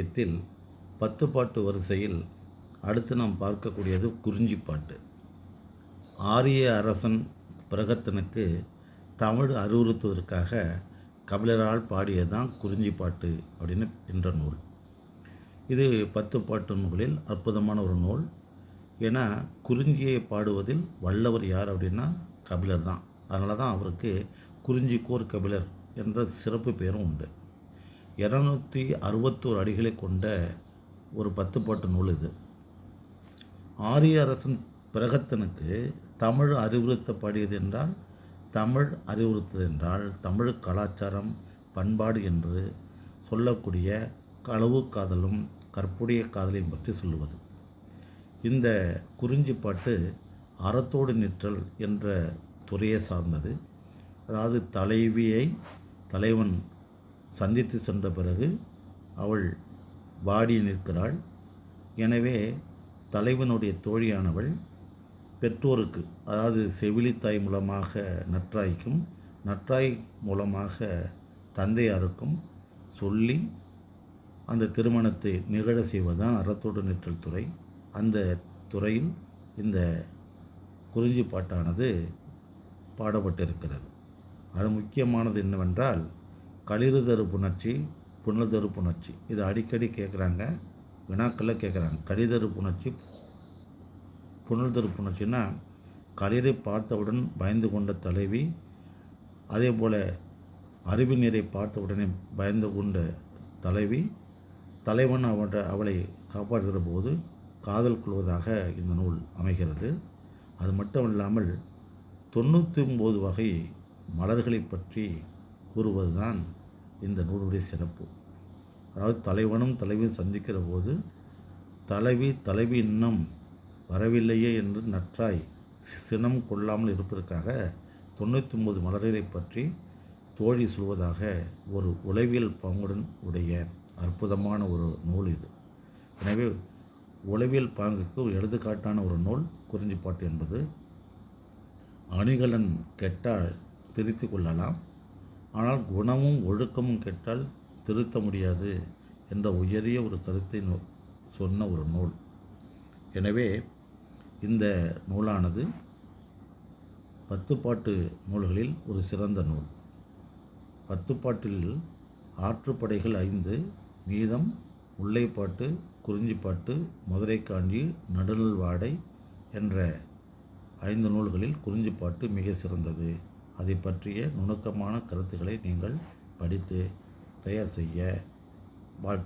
இலக்கியத்தில் பத்து பாட்டு வரிசையில் அடுத்து நாம் பார்க்கக்கூடியது குறிஞ்சி பாட்டு ஆரிய அரசன் பிரகத்தனுக்கு தமிழ் அறிவுறுத்துவதற்காக கபிலரால் பாடியதுதான் குறிஞ்சிப்பாட்டு அப்படின்னு என்ற நூல். இது பத்து பாட்டு நூலில் அற்புதமான ஒரு நூல். ஏன்னா குறிஞ்சியை பாடுவதில் வல்லவர் யார் அப்படின்னா கபிலர் தான் அதனால தான் அவருக்கு குறிஞ்சிக்கோர் கபிலர் என்ற சிறப்பு பேரும் உண்டு. இரநூத்தி அறுபத்தோரு அடிகளை கொண்ட ஒரு பத்து பாட்டு நூல் இது. ஆரிய அரசன் பிரகத்தனுக்கு தமிழ் அறிவுறுத்த பாடியது என்றால் தமிழ் அறிவுறுத்தது என்றால் தமிழ் கலாச்சாரம் பண்பாடு என்று சொல்லக்கூடிய களவு காதலும் கற்புடைய காதலையும் பற்றி சொல்லுவது. இந்த குறிஞ்சி பாட்டு அறத்தோடு நிற்றல் என்ற துறையை சார்ந்தது. அதாவது தலைவியை தலைவன் சந்தித்து சென்ற பிறகு அவள் வாடி நிற்கிறாள். எனவே தலைவனுடைய தோழியானவள் பெற்றோருக்கு அதாவது செவிலித்தாய் மூலமாக நற்றாய்க்கும் நற்றாய் மூலமாக தந்தையாருக்கும் சொல்லி அந்த திருமணத்தை நிகழ செய்வதுதான் அறத்தோடு நிற்றல் துறை. அந்த துறையில் இந்த குறிஞ்சி பாட்டானது பாடப்பட்டிருக்கிறது. அது முக்கியமானது என்னவென்றால் களிறுதரு புணர்ச்சி புனல்தரு புணர்ச்சி இது அடிக்கடி கேட்குறாங்க வினாக்களில் கேட்குறாங்க. கடிதரு புணர்ச்சி புனல்தரு புணர்ச்சின்னா களிரை பார்த்தவுடன் பயந்து கொண்ட தலைவி அதே போல் அருவி நீரை பார்த்தவுடனே பயந்து கொண்ட தலைவி தலைவன் அவற்றை அவளை காப்பாற்றுகிற போது காதல் கொள்வதாக இந்த நூல் அமைகிறது. அது மட்டும் இல்லாமல் தொண்ணூற்றி ஒம்பது வகை மலர்களை பற்றி கூறுவதுதான் இந்த நூலுடைய சிறப்பு. அதாவது தலைவனும் தலைவியும் சந்திக்கிற போது தலைவி தலைவி இன்னும் வரவில்லையே என்று நற்றாய் சினம் கொள்ளாமல் இருப்பதற்காக தொண்ணூற்றி ஒன்பது மலர்களை பற்றி தோழி சொல்வதாக ஒரு உளவியல் பாங்குடன் உடைய அற்புதமான ஒரு நூல் இது. எனவே உளவியல் பாங்குக்கு ஒரு எடுத்துக்காட்டான ஒரு நூல் குறிஞ்சிப்பாட்டு என்பது. அணிகலன் கெட்டால் திரித்து கொள்ளலாம். ஆனால் குணமும் ஒழுக்கமும் கெட்டால் திருத்த முடியாது என்ற உயரிய ஒரு கருத்தை சொன்ன ஒரு நூல். எனவே இந்த நூலானது பத்துப்பாட்டு நூல்களில் ஒரு சிறந்த நூல். பத்துப்பாட்டில் ஆற்றுப்படைகள் ஐந்து மீதம் முல்லைப்பாட்டு குறிஞ்சிப்பாட்டு மதுரை காஞ்சி நடுநல் வாடை என்ற ஐந்து நூல்களில் குறிஞ்சிப்பாட்டு மிக சிறந்தது. அதை பற்றிய நுணுக்கமான கருத்துக்களை நீங்கள் படித்து தயார் செய்ய வாழ்த்து